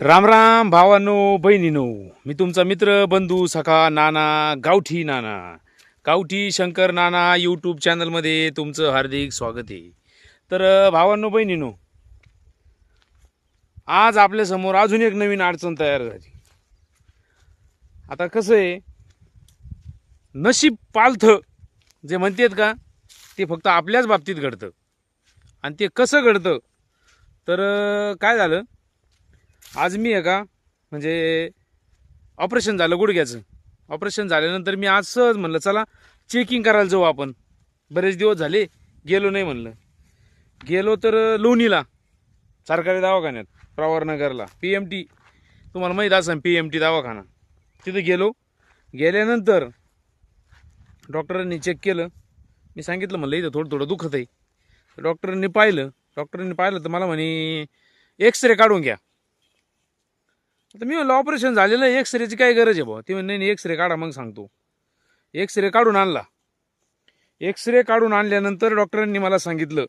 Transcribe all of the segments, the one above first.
राम राम भावानो बहिणीनो. मी तुमचा मित्र बंधू सखा नाना गावठी नाना. गावठी शंकर नाना यूट्यूब चॅनलमध्ये तुमचं हार्दिक स्वागत आहे. तर अं, भावांनो बहिणीनो आज आपल्यासमोर अजून एक नवीन अडचण तयार झाली. आता कसं आहे नशीब पालथं जे म्हणतात का ते फक्त आपल्याच बाबतीत घडतं. आणि ते कसं घडतं? तर काय झालं? आज मी आहे का म्हणजे ऑपरेशन झालं गुडघ्याचं. ऑपरेशन झाल्यानंतर मी आज सहज म्हणलं चला चेकिंग करायला जाऊ आपण. बरेच दिवस झाले गेलो नाही म्हणलं. गेलो तर लोणीला सरकारी दवाखान्यात प्रवारनगरला पी एम टी तुम्हाला माहीत असेल पी एम टी दवाखाना. तिथं गेलो. गेल्यानंतर डॉक्टरांनी चेक केलं. मी सांगितलं म्हणलं इथं थोडं थोडं दुखत आहे डॉक्टरांनी पाहिलं. डॉक्टरांनी पाहिलं तर मला म्हणे एक्सरे काढून घ्या. आता मी म्हणलं ऑपरेशन झालेलं आहे एक्सरेची काय गरज आहे बुवा? ते म्हणे नाही एक्सरे काढा मग सांगतो. एक्सरे काढून आणला. एक्सरे काढून आणल्यानंतर डॉक्टरांनी मला सांगितलं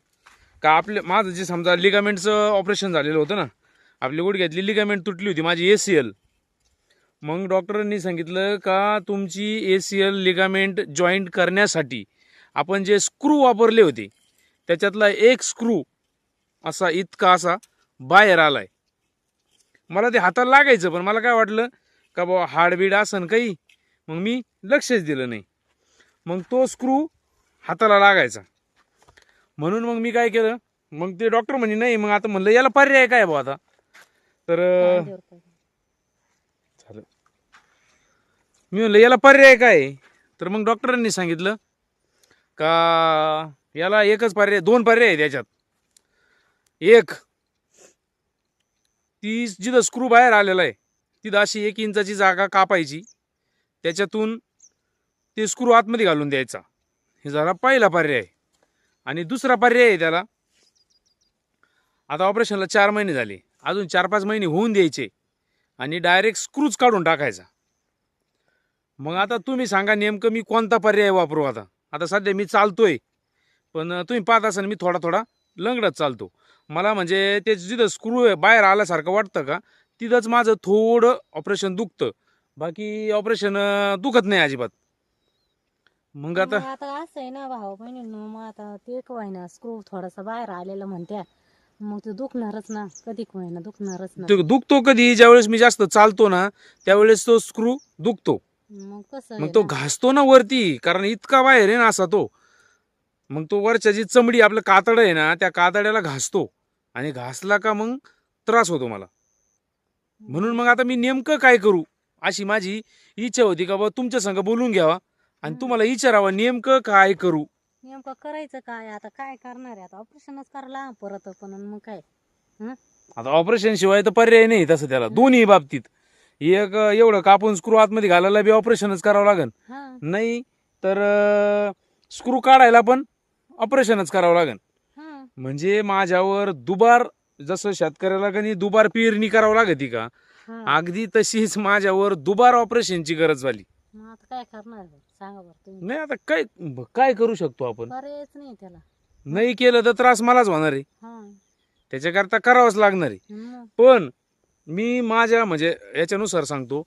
का आपले माझं जे समजा लिगामेंटचं ऑपरेशन झालेलं होतं ना आपली गुडघ्यातली लिगामेंट तुटली होती माझी ए सी एल मग डॉक्टरांनी सांगितलं का तुमची A C L ligament joint करण्यासाठी आपण जे स्क्रू वापरले होते त्याच्यातला एक स्क्रू असा इतका असा बाहेर आहे मला ते हाताला लागायचं पण मला काय वाटलं का बाबा हाडबीड असन काही मग मी लक्षच दिलं नाही. मग तो स्क्रू हाताला लागायचा. म्हणून मग मी काय केलं मग ते डॉक्टर म्हणे नाही मग आता म्हणलं याला पर्याय काय बा आता? तर झालं. मी म्हणलं याला पर्याय काय तर मग डॉक्टरांनी सांगितलं का याला एकच पर्याय दोन पर्याय आहे त्याच्यात एक ती जिथं स्क्रू बाहेर आलेला आहे तिथं अशी एक इंचाची जागा कापायची. त्याच्यातून ते स्क्रू आतमध्ये घालून द्यायचा. हे झाला पहिला पर्याय. आणि दुसरा पर्याय आहे त्याला. आता ऑपरेशनला चार महिने झाले. अजून चार पाच महिने होऊन द्यायचे. आणि डायरेक्ट स्क्रूच काढून टाकायचा. मग आता तुम्ही सांगा नेमकं मी कोणता पर्याय वापरू आता? आता सध्या मी चालतोय. पण तुम्ही पाहत असाल मी थोडा थोडा लंगडत चालतो. मला म्हणजे ते जिथं स्क्रू बाहेर आल्यासारखं वाटतं का? तिथंच माझं थोडं ऑपरेशन दुखतं. बाकी ऑपरेशन दुखत नाही अजिबात. मग आता मग आता असं आहे ना भाऊ बहिणींनो मग आता ते ना स्क्रू थोडासा बाहेर आलेला म्हणत्या. मग ते दुखणारच ना कधी ना दुखणारच ना. ते दुखतो कधी ज्यावेळेस मी जास्त चालतो ना त्यावेळेस तो स्क्रू दुखतो. मग कसं आहे मग तो ना? घासतो ना वरती कारण इतका बाहेर आहे ना असा तो. मग तो वरच्या जी चमडी आपलं कातड आहे ना त्या कातड्याला घासतो. आणि घासला का मग त्रास होतो मला. म्हणून मग आता मी नेमकं काय करू? अशी माझी इच्छा होती का बाबा तुमच्या संग बोलून घ्यावा. आणि. तुम्हाला विचारावं नेमकं काय करू? नेमकं करायचं काय? आता काय करणार आहे? आता ऑपरेशनच करायला परत पण मग काय? आता ऑपरेशन शिवाय तर पर्याय नाही तसं त्याला. दोन्ही बाबतीत. एक एवढं कापून स्क्रू आतमध्ये घालायला बी ऑपरेशनच करावं लागेल हा. नाही तर स्क्रू काढायला पण ऑपरेशनच करावं लागेल. हा. म्हणजे माझ्यावर दुबार जसं शेतकऱ्याला कधी दुबार पेरणी करावं लागते का? हा. अगदी तशीच माझ्यावर दुबार ऑपरेशनची गरज झाली. मग आता काय करणार आहे? सांगा बरं तुम्ही. नाही आता काय काय करू शकतो आपण? नाही त्याला. नाही केलं तर त्रास मलाच होणार आहे. हा. त्याच्याकरता करावंच लागणार आहे. मग? पण मी माझ्या म्हणजे याच्यानुसार सांगतो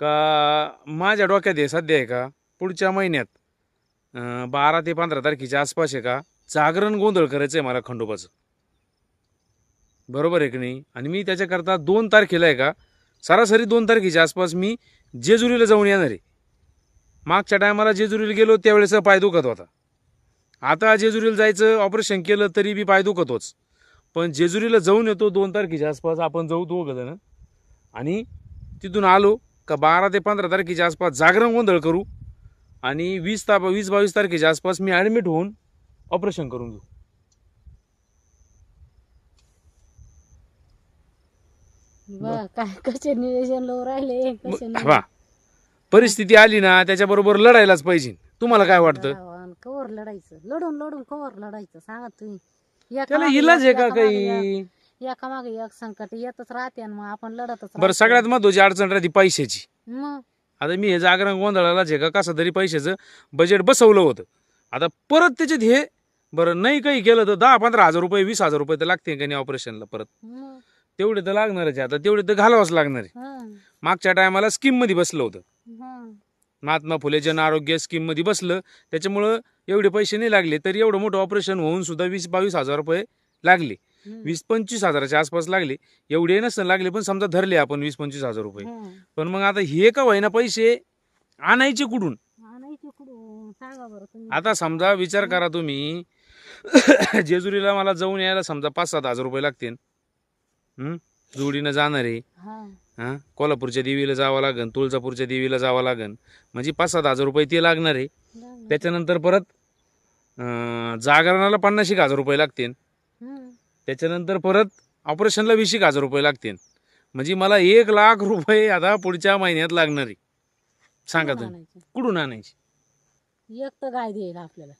का माझ्या डोक्यात आहे सध्या आहे का पुढच्या महिन्यात बारा ते पंधरा तारखेच्या आसपास आहे का? जागरण गोंधळ करायचं आहे मला खंडोबाचं. बरोबर आहे की नाही? आणि मी त्याच्याकरता दोन तारखेला आहे का? सरासरी दोन तारखेच्या आसपास मी जेजुरीला जाऊन येणार आहे. मागच्या टायमाला जेजुरीला गेलो त्यावेळेस पाय दुखत होता. आता जेजुरीला जायचं ऑपरेशन केलं तरी बी पाय दुखतोच पण जेजुरीला जाऊन येतो दोन तारखेच्या आसपास आपण जाऊ दोघं जण. आणि तिथून आलो का बारा ते पंधरा तारखेच्या आसपास जागरण गोंधळ करू आणि वीस ता वीस बावीस तारखेच्या आसपास मी ॲडमिट होऊन ऑपरेशन करून घेऊ. बघ काय कसे नियोजन लोक राहिले कसे परिस्थिती आली ना त्याच्याबरोबर लढायलाच पाहिजे. तुम्हाला काय वाटतं? कवर लढायचं. लढून लढून कवर लढायचं सांगा तुम्ही. एका त्याला मागे इलाज आहे एक, का एका मागे काही? एक, एका मागे एक संकट येतच राहते आणि मग आपण लढतच बरं राहतो. सगळ्यात महत्वाची अडचण राहते पैशाची. मग? आता मी हे जागरण गोंधळालाच आहे का कसं तरी पैशाचं बजेट बसवलं होतं. आता परत त्याच्यात हे बरं नाही काही केलं तर दहा पंधरा हजार रुपये वीस हजार रुपये तर लागते का नाही ऑपरेशनला परत? तेवढे तर लागणारच आता तेवढे तर घालावंच लागणार आहे. मागच्या टायमाला स्कीममध्ये बसलं होतं. महात्मा फुले जन आरोग्य स्कीममध्ये बसलं. त्याच्यामुळं एवढे पैसे नाही लागले तर एवढं मोठं ऑपरेशन होऊन सुद्धा वीस बावीस हजार रुपये लागले. वीस पंचवीस हजाराच्या आसपास लागले. एवढे नसतं लागले पण समजा धरले आपण वीस पंचवीस हजार रुपये. हा. पण मग आता हे का होईना पैसे आणायचे कुठून? आता समजा विचार करा तुम्ही. जेजुरीला मला जाऊन यायला समजा पाच सात हजार रुपये लागतील. हं? जोडीनं जाणार आहे. हा. कोल्हापूरच्या देवीला जावं लागन तुळजापूरच्या देवीला जावं लागन. म्हणजे पाच सात हजार रुपये ते लागणार आहे. त्याच्यानंतर परत जागरणाला पन्नास एक हजार रुपये लागतील. त्याच्यानंतर परत ऑपरेशनला वीस एक हजार रुपये लागतील. म्हणजे मला एक लाख रुपये आता पुढच्या महिन्यात लागणार आहे. सांगा कुठून तुम्ही. आणायचे? कुठून आणायची? एक तर गाय देईल आपल्याला.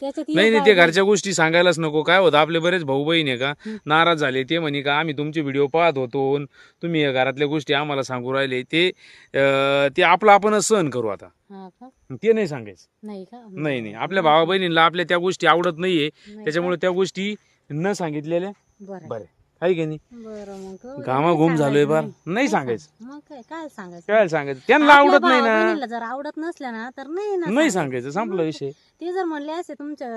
त्याच्यात एक नाही नाही ते. घरच्या गोष्टी सांगायलाच नको. काय होतं? आपले बरेच भाऊ बहीण आहे का? हं. नाराज झाले. ते म्हणे का आम्ही तुमचे व्हिडिओ पाहत होतो अन तुम्ही या घरातल्या गोष्टी आम्हाला सांगू राहिले. ते अं, ते आपलं आपणच सहन करू आता. हा का? ते नाही सांगायचं. नाही का? नाही नाही. आपल्या भावा बहिणींना आपल्या त्या गोष्टी आवडत नाहीये. नाही त्याच्यामुळे त्या गोष्टी न सांगितलेल्या का? बरं. बरे. आहे की नाही? बरं मग. घामा घुम झालोय बार सांगायचं नाही सांगायचं. मग काय काय सांगायचं? काय सांगायचं? त्यांना आपल्या आवडत नाही ना. भावा-बहिणीला जर आवडत नसल्या ना तर नाही ना नाही सांगायचं. संपला विषय. ते जर म्हणले असे तुमच्या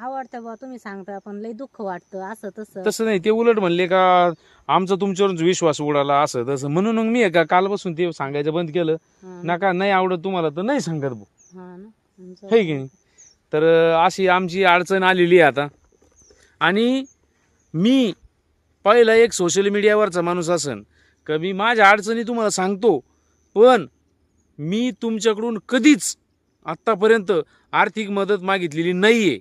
आवडत्या बा तुम्ही सांगता पण लई दुःख वाटतं असं तसं. तसं नाही. ते उलट म्हणले का आमचा तुमच्यावर विश्वास उडाला असं तसं. म्हणून मग मी का कालपासून ते सांगायचं बंद केलं. हा नका नाही आवडत तुम्हाला तर नाही सांगत भाऊ हा ना. है की नाही? तर अशी आमची अडचण आलेली आहे आता. आणि मी पहिलं एक सोशल मीडियावरचा माणूस असन का मी माझ्या अडचणी तुम्हाला सांगतो पण मी तुमच्याकडून कधीच आत्तापर्यंत आर्थिक मदत मागितलेली नाही आहे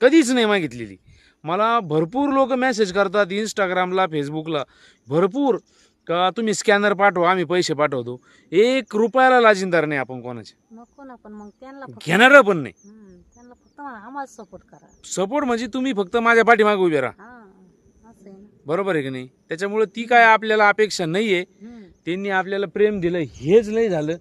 कधीच नाही मागितलेली. मला भरपूर लोक मेसेज करतात इंस्टाग्रामला फेसबुकला भरपूर का तुम्ही स्कॅनर पाठवा आम्ही पैसे पाठवतो. एक रुपयाला लाजिनदार नाही आपण कोणाचे. मग त्यांना फक्त घेणारं पण नाही. हम्म, त्यांना फक्त म्हणा, आम्हाला सपोर्ट करा. सपोर्ट म्हणजे तुम्ही फक्त माझ्या पाठीमागे उभे राहा. हा असं आहे ना. बरोबर आहे की नाही? त्याच्यामुळे ती काय आपल्याला अपेक्षा नाहीये. हम्म, त्यांनी आपल्याला प्रेम दिलं हेच लय झालं.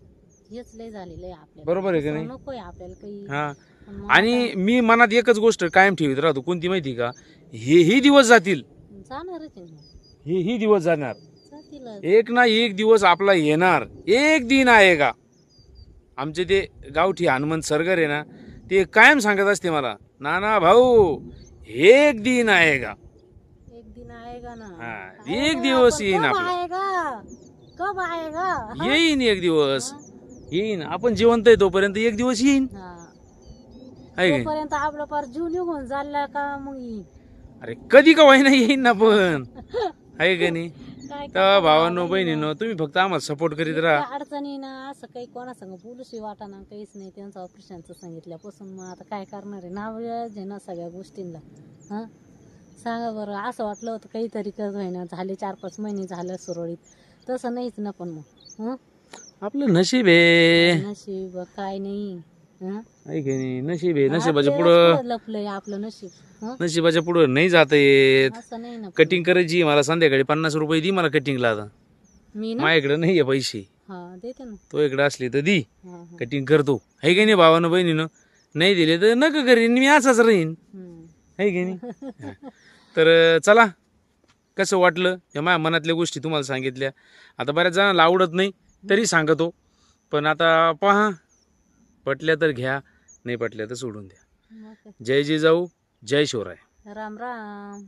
हेच लय झालेलं आहे आपल्याला. बरोबर आहे का नाही? आपल्याला काही. हा. पण मग आणि मी मनात एकच गोष्ट कायम ठेवत राहतो. कोणती माहिती का? हेही दिवस जातील. जाणारच आहे मग. हेही दिवस जाणार. एक ना एक दिवस आपला येणार. एक दिन आहे का? आमचे ते गावठी हनुमंत सरगर आहे ना ते कायम सांगत असते मला नाना भाऊ एक दिन आहे का? एक दिन आएगा ना? हा, आएगा, एक दिवस पण येईन कब आपलं. आएगा कब आएगा? येईन एक दिवस. येईन. आपण जिवंत आहे तोपर्यंत एक दिवस येईन. हा. आहे की? नाही? तोपर्यंत आपलं पार जीव निघून चालला का मग येईन. अरे कधी का वाईना येईन ना पण. आहे का नाही? काय तर भावांनो बहिणीनो तुम्ही फक्त आम्हाला सपोर्ट करीत राहा. अडचणी ना असं काही कोणासंग बोलूशी वाटाना काहीच नाही. त्यांचं ऑपरेशनचं सांगितल्यापासून मग आता काय करणार आहे? नाव आहे ना सगळ्या गोष्टींना. हा? सांगा बरं असं वाटलं होतं काहीतरी कर होईना झाले चार पाच महिने झालं सुरळीत. तसं नाहीच ना पण मग. हं? आपलं नशीब आहे. नशीब काय नाही? आहे की नाही? नशीब आहे. नशिबाच्या पुढं लपलंय आपलं नशीब. हं? नशिबाच्या पुढं नाही जात येत. असं नाही ना. कटिंग करायची मला संध्याकाळी पन्नास रुपये दी मला कटिंगला आता. मी ना? माझ्याकडे नाही आहे पैसे. हा देते ना. तो इकडे असली तर दी. हा हा. कटिंग करतो. आहे की नाही भावानं बहिणीनं? नाही दिले तर नका करीन. मी असाच राहीन. हं. आहे की नाही? हा. तर अं, चला. कसं वाटलं? या माझ्या मनातल्या गोष्टी तुम्हाला सांगितल्या. आता बऱ्याच जणांना आवडत नाही तरी सांगतो. पण आता पहा पटल्या तर घ्या नाही पटल्या तर सोडून द्या. जय जिजाऊ जय शिवराय. राम राम.